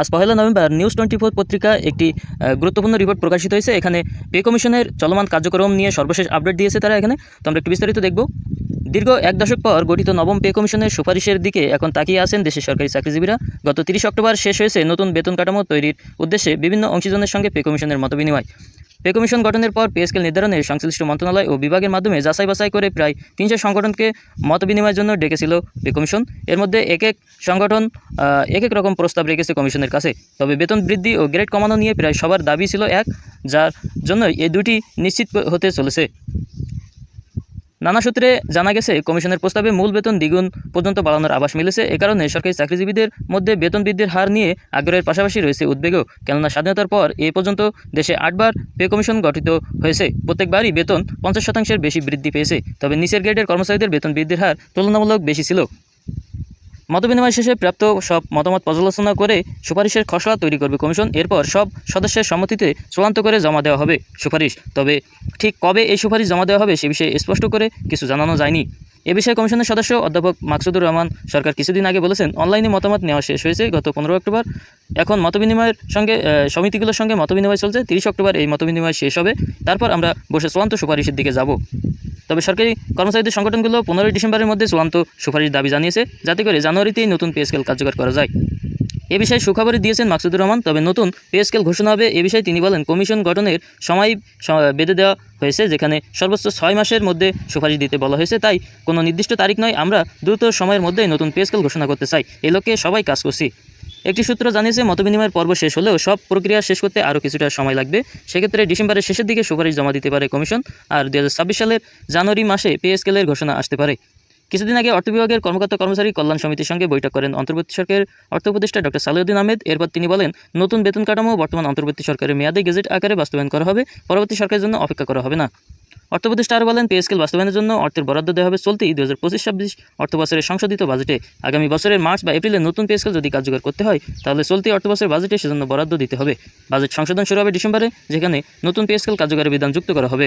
আজ পহেলা November news twenty four পত্রিকা একটি গুরুত্বপূর্ণ রিপোর্ট প্রকাশিত হয়েছে। এখানে পে কমিশনের চলমান কার্যক্রম নিয়ে সর্বশেষ আপডেট দিয়েছে তারা এখানে। তো আমরা একটু বিস্তারিত দেখব। দীর্ঘ এক দশক পর গঠিত নবম পে কমিশনের সুপারিশের দিকে এখন তাকিয়ে আছেন দেশের সরকারি চাকরিজীবীরা। গত তিরিশ অক্টোবর শেষ হয়েছে নতুন বেতন কাঠামো তৈরির উদ্দেশ্যে বিভিন্ন অংশীজনের সঙ্গে পে কমিশনের মতবিনিময়। পে কমিশন গঠনের পর পে স্কেল নির্ধারণে সংশ্লিষ্ট মন্ত্রণালয় ও বিভাগের মাধ্যমে যাচাই বাছাই করে প্রায় তিনশো সংগঠনকে মত বিনিময়ের জন্য ডেকেছিল পে কমিশন। এর মধ্যে এক এক সংগঠন এক এক রকম প্রস্তাব রেখেছে কমিশনের কাছে। তবে বেতন বৃদ্ধি ও গ্রেড কমানো নিয়ে প্রায় সবার দাবি ছিল এক, যার জন্য এই দুটি নিশ্চিত হতে চলেছে। নানা সূত্রে জানা গেছে, কমিশনের প্রস্তাবে মূল বেতন দ্বিগুণ পর্যন্ত বাড়ানোর আবাস মিলেছে। এ কারণে সরকারি চাকরিজীবীদের মধ্যে বেতন বৃদ্ধির হার নিয়ে আগ্রহের পাশাপাশি রয়েছে উদ্বেগও। কেননা স্বাধীনতার পর এ পর্যন্ত দেশে আটবার পে কমিশন গঠিত হয়েছে। প্রত্যেকবারই বেতন পঞ্চাশ শতাংশের বেশি বৃদ্ধি পেয়েছে। তবে নিচের গ্রেডের কর্মচারীদের বেতন বৃদ্ধির হার তুলনামূলক বেশি ছিল। মতবিনিময় শেষে প্রাপ্ত সব মতামত পর্যালোচনা করে সুপারিশের খসড়া তৈরি করবে কমিশন। এরপর সব সদস্যের সম্মতিতে চূড়ান্ত করে জমা দেওয়া হবে সুপারিশ। তবে ঠিক কবে এই সুপারিশ জমা দেওয়া হবে সে বিষয়ে স্পষ্ট করে কিছু জানানো যায়নি। এ বিষয়ে কমিশনের সদস্য অধ্যাপক মাকসুদুর রহমান সরকার কিছুদিন আগে বলেছেন, অনলাইনে মতামত নেওয়া শেষ হয়েছে গত পনেরো অক্টোবর। এখন মতবিনিময়ের সঙ্গে সমিতিগুলোর সঙ্গে মতবিনিময় চলছে। তিরিশ অক্টোবর এই মতবিনিময় শেষ হবে। তারপর আমরা বসে চূড়ান্ত সুপারিশের দিকে যাব। তবে সরকারি কর্মচারীদের সংগঠনগুলো পনেরোই ডিসেম্বরের মধ্যে চূড়ান্ত সুপারিশ দাবি জানিয়েছে, যাতে করে জানুয়ারিতেই নতুন পে স্কেল কার্যকর করা যায়। এ বিষয়ে সুখবরই দিয়েছেন মাকসুদুর রহমান, তবে নতুন পে স্কেল ঘোষণা হবে এ বিষয়ে তিনি বলেন, কমিশন গঠনের সময় বেঁধে দেওয়া হয়েছে, যেখানে সর্বোচ্চ ছয় মাসের মধ্যে সুপারিশ দিতে বলা হয়েছে, তাই কোনো নির্দিষ্ট তারিখ নয়, আমরা দ্রুত সময়ের মধ্যেই নতুন পে স্কেল ঘোষণা করতে চাই। এ লক্ষ্যে সবাই কাজ করছি। একটি সূত্র জানিয়েছে, মতবিনিময়ের পর্ব শেষ হলেও সব প্রক্রিয়া শেষ করতে আরও কিছুটা সময় লাগবে। সেক্ষেত্রে ডিসেম্বরের শেষের দিকে সুপারিশ জমা দিতে পারে কমিশন। আর দু হাজার ছাব্বিশ সালের জানুয়ারি মাসে পে স্কেলের ঘোষণা আসতে পারে। কিছুদিন আগে অর্থ বিভাগের কর্মকর্তা কর্মচারী কল্যাণ সমিতির সঙ্গে বৈঠক করেন অন্তর্বর্তী সরকারের অর্থ উপদেষ্টা ডক্টর সালেউদ্দিন আহমেদ। এরপর তিনি বলেন, নতুন বেতন কাঠামো বর্তমান অন্তর্বর্তী সরকারের মেয়াদে গেজেট আকারে বাস্তবায়ন করা হবে। পরবর্তী সরকারের জন্য অপেক্ষা করা হবে না। অর্থ স্টার আরও বলেন, পে স্কেল বাস্তবায়নের জন্য অর্থের বরাদ্দ দেওয়া হবে চলতি দু হাজার পঁচিশ, ছাব্বিশ অর্থ বছরের সংশোধিত বাজেটে। আগামী বছরের মার্চ বা এপ্রিলে নতুন পে স্কেল যদি কার্যকর করতে হয়, তাহলে চলতি অর্থ বছরের বাজেটে সেজন্য বরাদ্দ দিতে হবে। বাজেট সংশোধন শুরু হবে ডিসেম্বরে, যেখানে নতুন পে স্কেল কার্যকরের বিধান যুক্ত করা হবে।